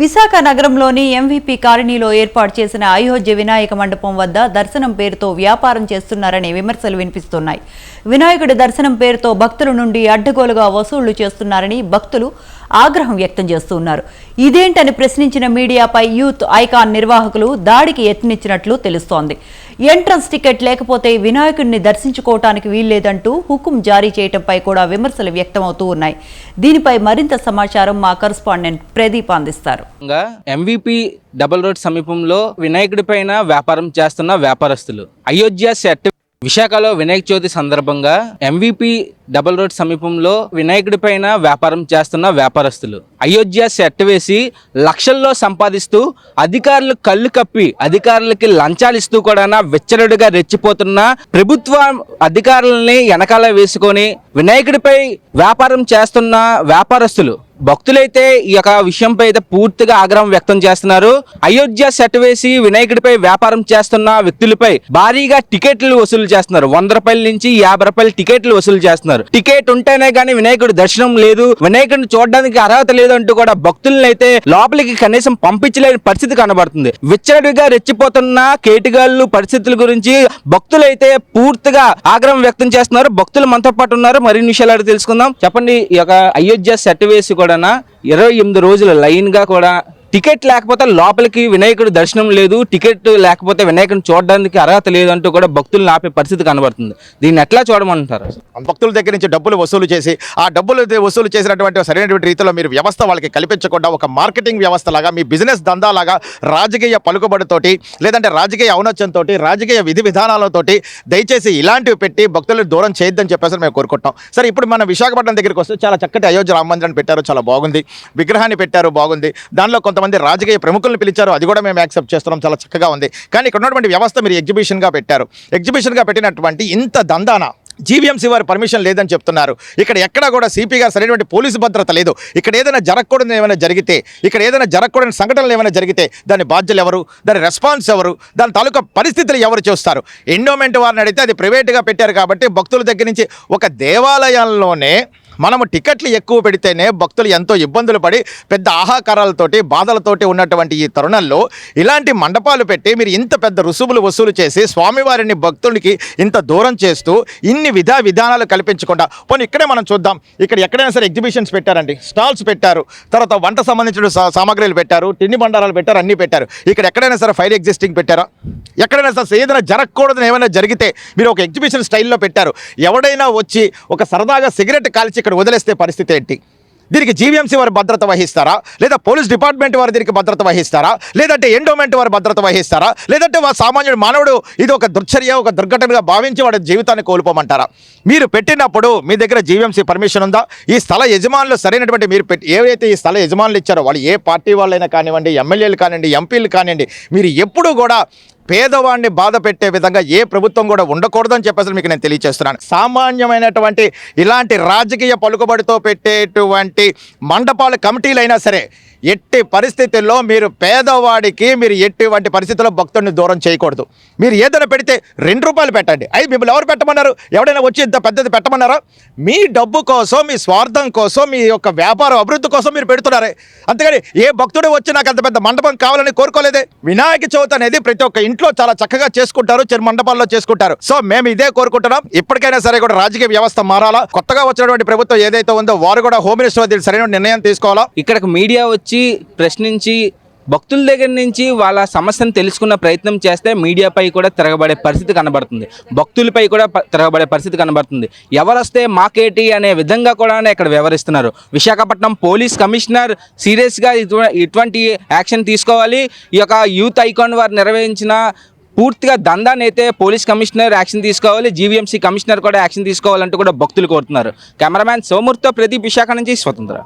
విశాఖ నగరంలోని ఎంవీపీ కాలనీలో ఏర్పాటు చేసిన అయోధ్య వినాయక మండపం వద్ద దర్శనం పేరుతో వ్యాపారం చేస్తున్నారనే విమర్శలు వినిపిస్తున్నాయి. వినాయకుడి దర్శనం పేరుతో భక్తుల నుండి అడ్డగోలుగా వసూళ్ళు చేస్తున్నారని భక్తులు ఆగ్రహం వ్యక్తం చేస్తున్నారు. ఇదేంటని ప్రశ్నించిన మీడియాపై యూత్ ఐకాన్ నిర్వాహకులు దాడికి యత్నించినట్లు తెలుస్తోంది. ఎంట్రన్స్ టికెట్ లేకపోతే వినాయకుడిని దర్శించుకోవటానికి వీల్లేదంటూ హుకుం జారీ చేయడంపై కూడా విమర్శలు వ్యక్తమవుతూ ఉన్నాయి. దీనిపై మరింత సమాచారం మా కరస్పాండెంట్ ప్రదీప్ అందిస్తారు. ఎంవిపి డబుల్ రోడ్ సమీపంలో వినాయకుడి పైన వ్యాపారం చేస్తున్న వ్యాపారస్తులు. అయోధ్య సెట్ విశాఖలో వినాయక చవితి సందర్భంగా ఎంవిపి డబుల్ రోడ్ సమీపంలో వినాయకుడి పైన వ్యాపారం చేస్తున్న వ్యాపారస్తులు. అయోధ్య సెట్ వేసి లక్షల్లో సంపాదిస్తూ అధికారులు కళ్ళు కప్పి అధికారులకి లంచాలు ఇస్తూ కూడా విచ్చరుడుగా రెచ్చిపోతున్న ప్రభుత్వ అధికారులని వెనకాల వేసుకొని వినాయకుడిపై వ్యాపారం చేస్తున్న వ్యాపారస్తులు. భక్తులైతే ఈ యొక్క విషయంపై అయితే పూర్తిగా ఆగ్రహం వ్యక్తం చేస్తున్నారు. అయోధ్య సెట్ వేసి వినాయకుడిపై వ్యాపారం చేస్తున్న వ్యక్తులపై భారీగా టికెట్లు వసూలు చేస్తున్నారు. వంద రూపాయల నుంచి యాభై రూపాయల టికెట్లు వసూలు చేస్తున్నారు. టికెట్ ఉంటేనే కానీ వినాయకుడి దర్శనం లేదు. వినాయకుడిని చూడడానికి అర్హత లేదు అంటూ కూడా భక్తులను అయితే లోపలికి కనీసం పంపించలేని పరిస్థితి కనబడుతుంది. విచ్చలవిడిగా రెచ్చిపోతున్న కేటుగాళ్ళు పరిస్థితుల గురించి భక్తులైతే పూర్తిగా ఆగ్రహం వ్యక్తం చేస్తున్నారు. భక్తులు మనతో పాటు ఉన్నారు. మరిన్ని విషయాలు తెలుసుకుందాం. చెప్పండి ఈ యొక్క అయోధ్య సెట్ వేసి కూడా ఇరవై ఎనిమిది రోజులు లైన్గా కూడా టికెట్ లేకపోతే లోపలికి వినాయకుడి దర్శనం లేదు టికెట్ లేకపోతే వినాయకుడిని చూడడానికి అర్హత లేదు అంటూ కూడా భక్తులను ఆపే పరిస్థితి కనబడుతుంది. దీన్ని ఎట్లా చూడమంటారు? భక్తుల దగ్గర నుంచి డబ్బులు వసూలు చేసి ఆ డబ్బులు వసూలు చేసినటువంటి సరైనటువంటి రీతిలో మీరు వ్యవస్థ వాళ్ళకి కల్పించకుండా ఒక మార్కెటింగ్ వ్యవస్థ లాగా మీ బిజినెస్ దందాలాగా రాజకీయ పలుకుబడితోటి లేదంటే రాజకీయ ఔనత్యంతో రాజకీయ విధి విధానాలతోటి దయచేసి ఇలాంటివి పెట్టి భక్తులను దూరం చేయొద్దని చెప్పేసి మేము కోరుకుంటాం సరే ఇప్పుడు మన విశాఖపట్నం దగ్గరికి వస్తే చాలా చక్కటి అయోధ్య రామ మందిరాన్ని పెట్టారు చాలా బాగుంది. విగ్రహాన్ని పెట్టారు బాగుంది. దానిలో కొంతమంది రాజకీయ ప్రముఖులను పిలిచారు. అది కూడా మేము యాక్సెప్ట్ చేస్తున్నాం. చాలా చక్కగా ఉంది. కానీ ఇక్కడ ఉన్నటువంటి వ్యవస్థ మీరు ఎగ్జిబిషన్గా పెట్టారు. ఎగ్జిబిషన్గా పెట్టినటువంటి ఇంత దందాన జీవీఎంసీ వారి పర్మిషన్ లేదని చెప్తున్నారు. ఇక్కడ ఎక్కడా కూడా సిపి గారు సరైనటువంటి పోలీసు భద్రత లేదు. ఇక్కడ ఏదైనా జరగకూడదు ఏమైనా జరిగితే ఇక్కడ ఏదైనా జరగకూడని సంఘటనలు ఏమైనా జరిగితే దాని బాధ్యులు ఎవరు? దాని రెస్పాన్స్ ఎవరు? దాని తాలూకా పరిస్థితులు ఎవరు చూస్తారు? ఎండోమెంట్ వారిని అడిగితే అది ప్రైవేట్గా పెట్టారు కాబట్టి భక్తుల దగ్గర నుంచి ఒక దేవాలయంలోనే మనము టికెట్లు ఎక్కువ పెడితేనే భక్తులు ఎంతో ఇబ్బందులు పడి పెద్ద ఆహాకారాలతోటి బాధలతోటి ఉన్నటువంటి ఈ తరుణంలో ఇలాంటి మండపాలు పెట్టి మీరు ఇంత పెద్ద రుసుములు వసూలు చేసి స్వామివారిని భక్తులకి ఇంత దూరం చేస్తూ ఇన్ని విధా విధానాలు కల్పించకుండా పోనీ ఇక్కడే మనం చూద్దాం. ఇక్కడ ఎక్కడైనా సరే ఎగ్జిబిషన్స్ పెట్టారండి. స్టాల్స్ పెట్టారు. తర్వాత వంట సంబంధించిన సామాగ్రిలు పెట్టారు. తిండి బండారాలు పెట్టారు. అన్నీ పెట్టారు. ఇక్కడ ఎక్కడైనా సరే ఫైర్ ఎగ్జిస్టింగ్ పెట్టారా? ఎక్కడైనా సరే ఏదైనా జరగకూడదని ఏమైనా జరిగితే మీరు ఒక ఎగ్జిబిషన్ స్టైల్లో పెట్టారు. ఎవడైనా వచ్చి ఒక సరదాగా సిగరెట్ కాల్చి ఇక్కడ వదిలేస్తే పరిస్థితి ఏంటి? దీనికి జీవీఎంసీ వారు భద్రత వహిస్తారా? లేదా పోలీస్ డిపార్ట్మెంట్ వారు దీనికి భద్రత వహిస్తారా? లేదంటే ఎండోమెంట్ వారు భద్రత వహిస్తారా? లేదంటే వా సామాన్యుడు మానవుడు ఇది ఒక దుర్చర్య ఒక దుర్ఘటనగా భావించి వాడి జీవితాన్ని కోల్పోమంటారా? మీరు పెట్టినప్పుడు మీ దగ్గర జీవీఎంసీ పర్మిషన్ ఉందా? ఈ స్థల యజమానులు సరైనటువంటి మీరు పెట్టి ఏవైతే ఈ స్థల యజమానులు ఇచ్చారో వాళ్ళు ఏ పార్టీ వాళ్ళైనా కానివ్వండి ఎమ్మెల్యేలు కానివ్వండి ఎంపీలు కానివ్వండి మీరు ఎప్పుడూ కూడా పేదవాడిని బాధ పెట్టే విధంగా ఏ ప్రభుత్వం కూడా ఉండకూడదని చెప్పేసి మీకు నేను తెలియజేస్తున్నాను సామాన్యమైనటువంటి ఇలాంటి రాజకీయ పలుకుబడితో పెట్టేటువంటి మండపాల కమిటీలైనా సరే ఎట్టి పరిస్థితుల్లో మీరు పేదవాడికి మీరు ఎటువంటి పరిస్థితుల్లో భక్తుడిని దూరం చేయకూడదు. మీరు ఏదైనా పెడితే రెండు రూపాయలు పెట్టండి. అయి మిమ్మల్ని ఎవరు పెట్టమన్నారు? ఎవడైనా వచ్చి ఇంత పెద్దది పెట్టమన్నారా? మీ డబ్బు కోసం మీ స్వార్థం కోసం మీ యొక్క వ్యాపార అభివృద్ధి కోసం మీరు పెడుతున్నారే. అంతేగాని ఏ భక్తుడు వచ్చి నాకు అంత పెద్ద మండపం కావాలని కోరుకోలేదే. వినాయక చవితి అనేది ప్రతి ఒక్క ఇంట్లో చాలా చక్కగా చేసుకుంటారు చిరు మండపాల్లో చేసుకుంటారు. సో మేము ఇదే కోరుకుంటున్నాం. ఇప్పటికైనా సరే కూడా రాజకీయ వ్యవస్థ మారాలా? కొత్తగా వచ్చినటువంటి ప్రభుత్వం ఏదైతే ఉందో వారు కూడా హోమ్ మినిస్టర్ సరైన నిర్ణయం తీసుకోవాలా? ఇక్కడ మీడియా వచ్చి ప్రశ్నించి భక్తుల దగ్గర నుంచి వాళ్ళ సమస్యను తెలుసుకున్న ప్రయత్నం చేస్తే మీడియాపై కూడా తిరగబడే పరిస్థితి కనబడుతుంది. భక్తులపై కూడా తిరగబడే పరిస్థితి కనబడుతుంది. ఎవరు వస్తే మాకేటి అనే విధంగా కూడా ఇక్కడ వ్యవహరిస్తున్నారు విశాఖపట్నం పోలీస్ కమిషనర్ సీరియస్గా ఇటు- ఇటువంటి యాక్షన్ తీసుకోవాలి. ఈ యొక్క యూత్ ఐకాన్ వారు నిర్వహించిన పూర్తిగా దందాన్ని అయితే పోలీస్ కమిషనర్ యాక్షన్ తీసుకోవాలి. జీవీఎంసీ కమిషనర్ కూడా యాక్షన్ తీసుకోవాలంటూ కూడా భక్తులు కోరుతున్నారు. కెమెరామ్యాన్ సోమూర్తో ప్రదీప్ విశాఖ నుంచి స్వతంత్ర.